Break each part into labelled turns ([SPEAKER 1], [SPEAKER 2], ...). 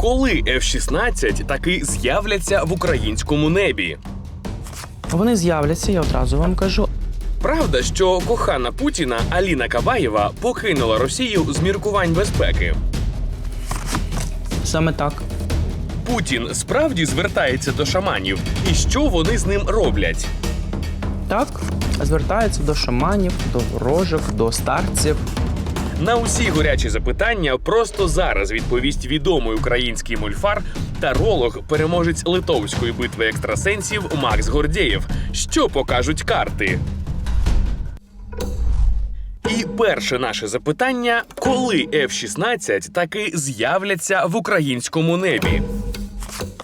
[SPEAKER 1] Коли F-16 таки з'являться в українському небі?
[SPEAKER 2] Вони з'являться, я одразу вам кажу.
[SPEAKER 1] Правда, що кохана Путіна Аліна Кабаєва покинула Росію з міркувань безпеки.
[SPEAKER 2] Саме так.
[SPEAKER 1] Путін справді звертається до шаманів, і що вони з ним роблять?
[SPEAKER 2] Так, звертаються до шаманів, до ворожок, до старців.
[SPEAKER 1] На усі горячі запитання просто зараз відповість відомий український мульфар, таролог, переможець литовської битви екстрасенсів Макс Гордєєв. Що покажуть карти? І перше наше запитання: коли F-16 таки з'являться в українському небі?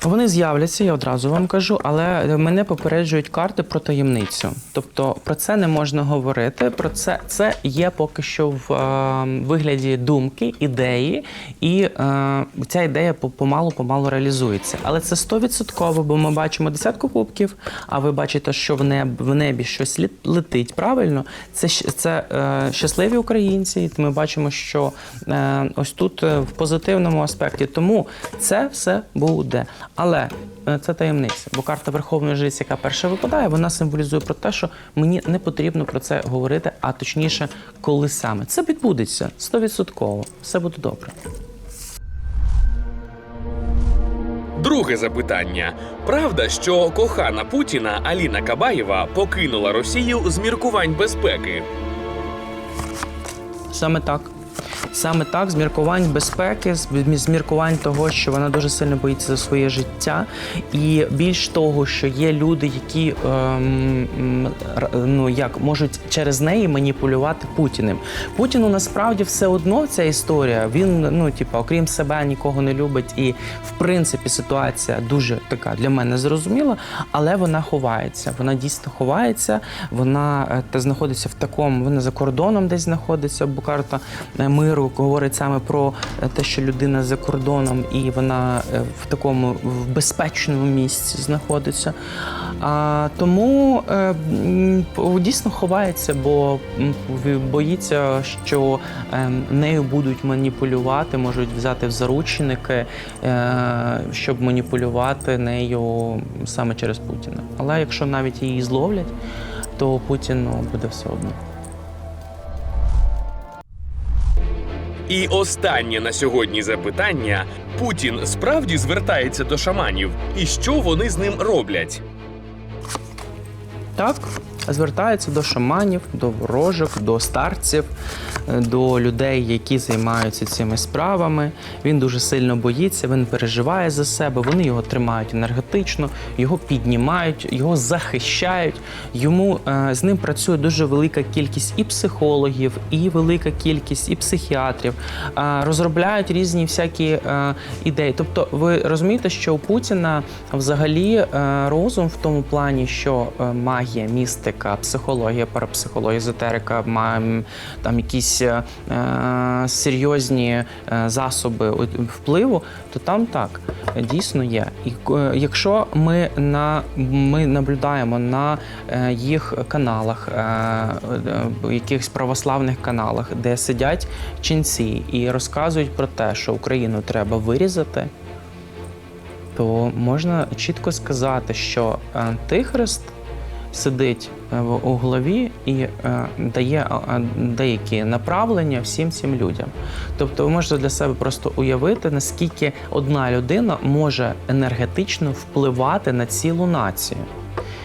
[SPEAKER 2] Вони з'являться, я одразу вам кажу, але мене попереджують карти про таємницю. Тобто про це не можна говорити. Про це це є поки що в е, вигляді думки, ідеї, і е, ця ідея помалу-помалу реалізується. Але це стовідсотково, бо ми бачимо десятку кубків, а ви бачите, що в небі, в небі щось летить. Правильно, це це е, щасливі українці. і Ми бачимо, що е, ось тут е, в позитивному аспекті. Тому це все буде. Але е, це таємниця, бо карта Верховної Жриці, яка перша випадає, вона символізує про те, що мені не потрібно про це говорити, а точніше, коли саме це відбудеться стовідсотково. Все буде добре.
[SPEAKER 1] Друге запитання: правда, що кохана Путіна Аліна Кабаєва покинула Росію з міркувань безпеки?
[SPEAKER 2] Саме так. Саме так, з міркувань безпеки, з міркувань того, що вона дуже сильно боїться за своє життя, і більш того, що є люди, які ем, ну як можуть через неї маніпулювати Путіним. Путіну насправді все одно ця історія. Він ну, типа, окрім себе, нікого не любить, і в принципі ситуація дуже така для мене зрозуміла, але вона ховається. Вона дійсно ховається. Вона е, та знаходиться в такому, вона за кордоном десь знаходиться, бо карта е, миру говорить саме про е, те, що людина за кордоном і вона е, в такому в безпечному місці знаходиться. А, тому е, дійсно ховається, бо боїться, що нею будуть маніпулювати, можуть взяти в заручники, щоб маніпулювати нею саме через Путіна. Але якщо навіть її зловлять, то Путіну буде все одно.
[SPEAKER 1] І останнє на сьогодні запитання: Путін справді звертається до шаманів, і що вони з ним роблять?
[SPEAKER 2] Так, звертається до шаманів, до ворожок, до старців, е, до людей, які займаються цими справами. Він дуже сильно боїться, він переживає за себе. Вони його тримають енергетично, його піднімають, його захищають. Йому е, з ним працює дуже велика кількість і психологів, і велика кількість і психіатрів. Е, розробляють різні всякі ідеї. Тобто, ви розумієте, що у Путіна взагалі розум в тому плані, що магія, містика, психологія, парапсихологія, езотерика, ма- м, там якісь е, серйозні е, засоби впливу, то там так дійсно є. І е, якщо ми на ми наблюдаємо на е, їх каналах, е, якихось православних каналах, де сидять ченці і розказують про те, що Україну треба вирізати то можна чітко сказати, що антихрист сидить е, у голові і е, дає деякі направлення всім цим людям. Тобто, ви можете для себе просто уявити, наскільки одна людина може енергетично впливати на цілу націю.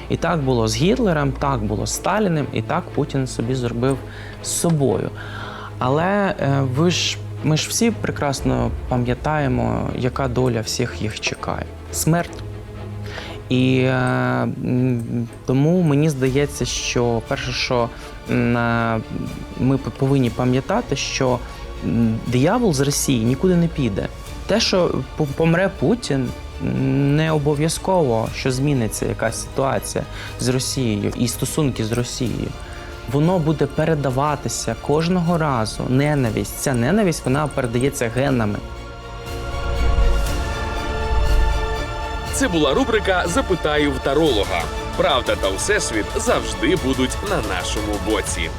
[SPEAKER 2] І так було з Гітлером, так було з Сталіним, і так Путін собі зробив з собою. Але е, ви ж ми ж всі прекрасно пам'ятаємо, яка доля всіх їх чекає смерть. І е, тому мені здається, що перше, що е, ми повинні пам'ятати, що диявол з Росії нікуди не піде. Те, що помре Путін, не обов'язково, що зміниться якась ситуація з Росією і стосунки з Росією. Воно буде передаватися кожного разу. Ненависть. Ця ненависть вона передається генами.
[SPEAKER 1] Це була рубрика Запитаю в таролога. Правда та всесвіт завжди будуть на нашому боці.